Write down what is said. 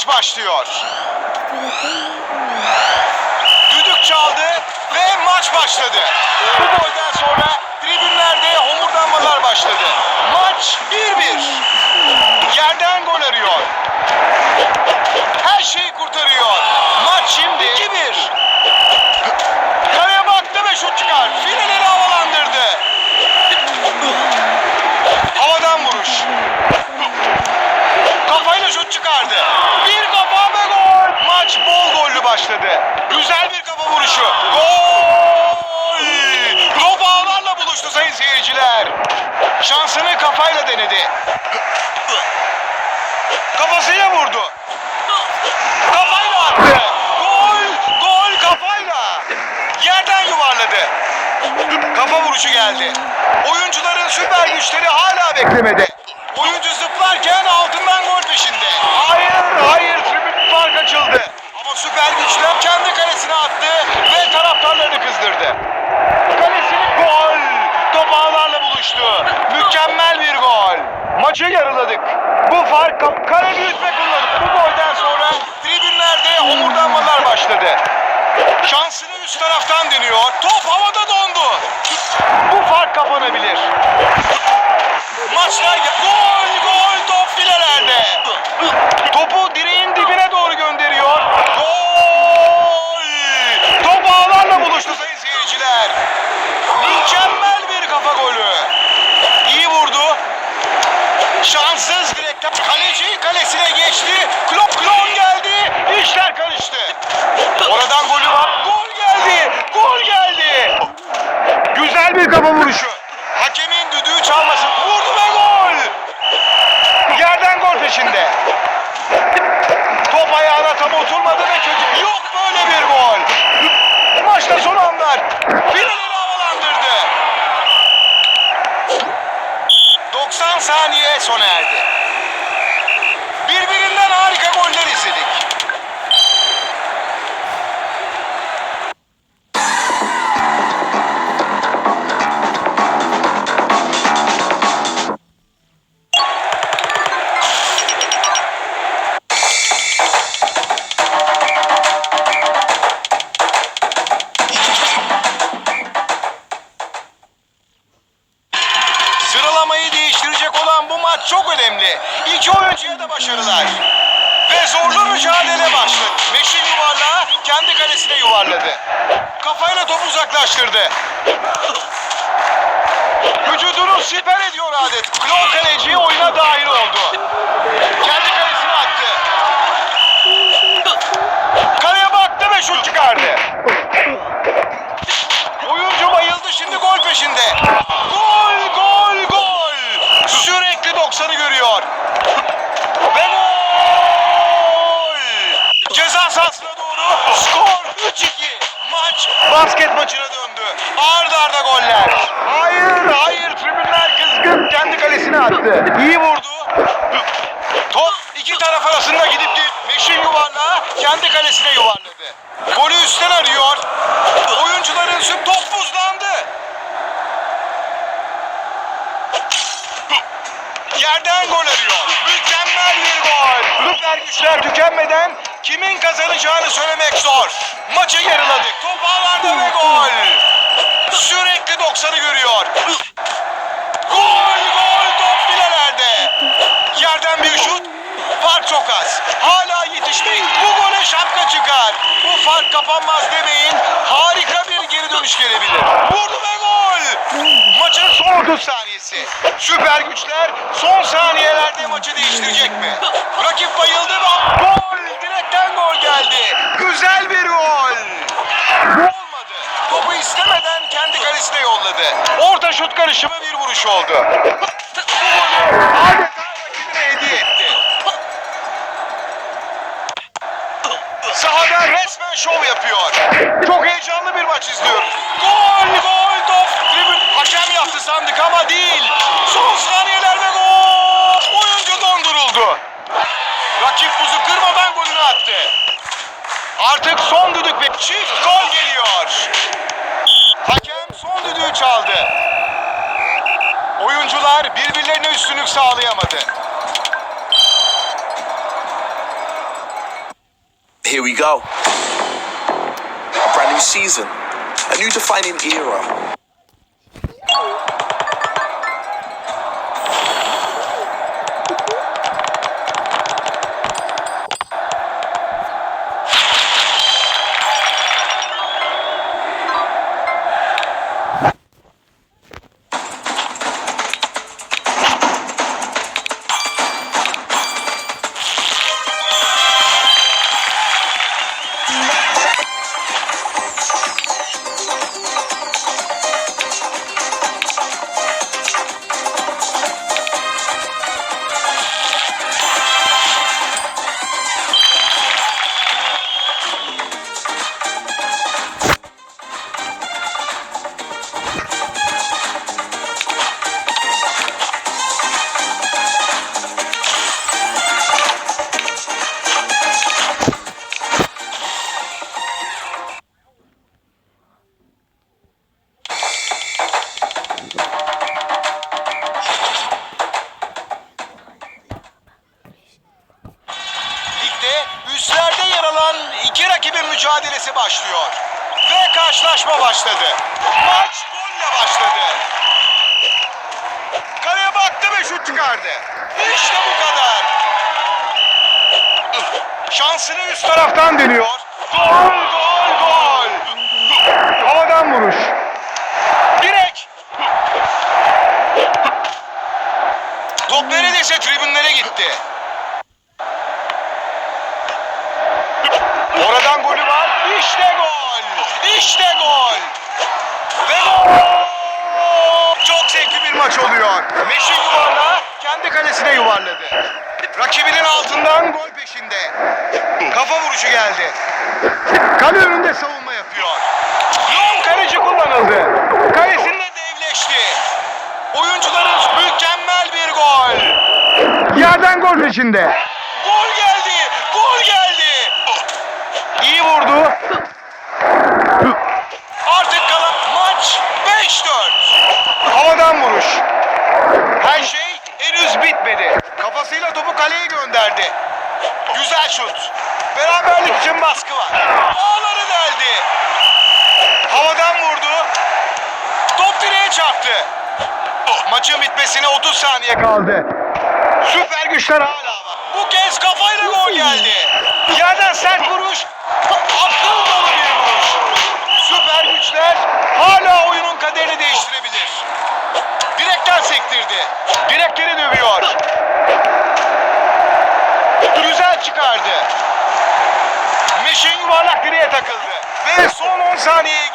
maç başlıyor. Düdük çaldı ve maç başladı. Bu golden sonra tribünlerde homurdanmalar başladı. Maç 1-1. Yerden gol arıyor. Her şeyi kurtarıyor. Maç şimdi 2-1. Kaleye baktı ve şut çıkar. Fileleri havalandırdı. Havadan vuruş. Kafayla şut çıkardı. Bir kafa ve gol. Maç bol gollü başladı. Güzel bir kafa vuruşu. Gol! Top ağlarla buluştu sayın seyirciler. Şansını kafayla denedi. Kafasıyla vurdu. Kafayla attı. Gol! Gol kafayla. Yerden yuvarladı. Kafa vuruşu geldi. Oyuncuların süper güçleri hala beklemedi. Oyuncu zıplarken altından gol peşinde. Hayır, hayır tribün fark açıldı. Ama süper güçler kendi kalesine attı ve taraftarlarını kızdırdı. Kalesini gol. Top ağlarla buluştu. Mükemmel bir gol. Maçı yarıladık. Bu fark kap- kale büyütme kullanıp bu golden sonra tribünlerde homurdanmalar başladı. Şansını üst taraftan deniyor. Top havada dondu. Bu fark kapanabilir. Maçta gol gol top filelerde. Topu direğin dibine doğru gönderiyor. Gol! Top ağlarla buluştu sayın seyirciler. Mükemmel bir kafa golü. İyi vurdu. Şanssız direkten kaleci kalesine geçti. Klop klon geldi. İşler karıştı. Oradan golü var. Gol geldi. Gol geldi. Güzel bir kafa vuruşu. Hakemin düdüğü çalmasın. Vurdu ve gol. Yerden gol peşinde. Top ayağına tam oturmadı ve kötü. Yok böyle bir gol. Maçta son anlar. Fileleri havalandırdı. 90 saniye sona erdi. Birbirinden harika goller izledik. Maç çok önemli. İki oyuncuya da başarılar. Ve zorlu mücadele başladı. Meşin yuvarlağı kendi kalesine yuvarladı. Kafayla topu uzaklaştırdı. Vücudunu siper ediyor adet. Klon kaleci oyuna dahil oldu. Kendi kalesine attı. Kaleye baktı ve şut çıkardı. Oyuncu bayıldı şimdi gol peşinde. Gol gol gol. Sürekli 90'ı görüyor. Ve gol. Ceza sahasına doğru skor 3-2. Maç basket maçına döndü. Arda arda goller. Hayır hayır tribünler kızgın kendi kalesine attı. İyi vurdu. Top iki taraf arasında gidip gelip Meşin yuvarlağı kendi kalesine yuvarladı. Golü üstten arıyor. Oyuncuların süp top buzlandı. Yerden gol arıyor. Mükemmel bir gol. Süper güçler tükenmeden kimin kazanacağını söylemek zor. Maçı yarıladık. Top ağlarda ve gol. Sürekli 90'ı görüyor. Gol gol top filelerde. Yerden bir şut. Fark çok az. Hala yetişmek. Bu gole şapka çıkar. Bu fark kapanmaz demeyin. Harika bir geri dönüş gelebilir. Vurdu ve gol. Maçın son 30 saniyesi. Süper güçler son saniyelerde maçı değiştirecek mi? Rakip bayıldı ve gol. Direkten gol geldi. Güzel bir gol. Olmadı. Topu istemeden kendi kalesine yolladı. Orta şut karışımı bir vuruş oldu. Bu golü adeta rakibine hediye etti. Sahada resmen şov yapıyor. Çok heyecanlı bir maç izliyoruz. Gol gol top. Tribün hakem yaptı sandık ama değil. Birbirlerine üstünlük sağlayamadı. Here we go. A brand new season, a new defining era. Üstlerde yer alan iki rakibin mücadelesi başlıyor. Ve karşılaşma başladı. Maç golle başladı. Kaleye baktı ve şut çıkardı. İşte bu kadar. Şansını üst taraftan deniyor. Gol, gol, gol. Havadan vuruş. Direk. Top neredeyse tribünlere gitti. Oradan golü var. İşte gol. İşte gol. Ve gol. Çok zevkli bir maç oluyor. Meşin yuvarlağı kalesine yuvarladı. Rakibinin altından gol peşinde. Kafa vuruşu geldi. Kale önünde savunma yapıyor. Long kaleci kullanıldı. Kalesinde devleşti. Oyuncuların mükemmel bir gol. Yerden gol peşinde. Gol geldi. Gol geldi. İyi vurdu. Artık kalan maç 5-4. Havadan vuruş. Her şey henüz bitmedi. Kafasıyla topu kaleye gönderdi. Güzel şut. Beraberlik için baskı var. Ağları deldi. Havadan vurdu. Top direğe çarptı. Maçın bitmesine 30 saniye kaldı. Süper güçler hala var. Bu kez kafayla gol geldi. Yerden sert vuruş. Akıl dolu bir vuruş. Süper güçler hala oyunun kaderini değiştirebilir. Direkten sektirdi. Direkleri dövüyor. Güzel çıkardı. Meşin yuvarlak direğe takıldı. Ve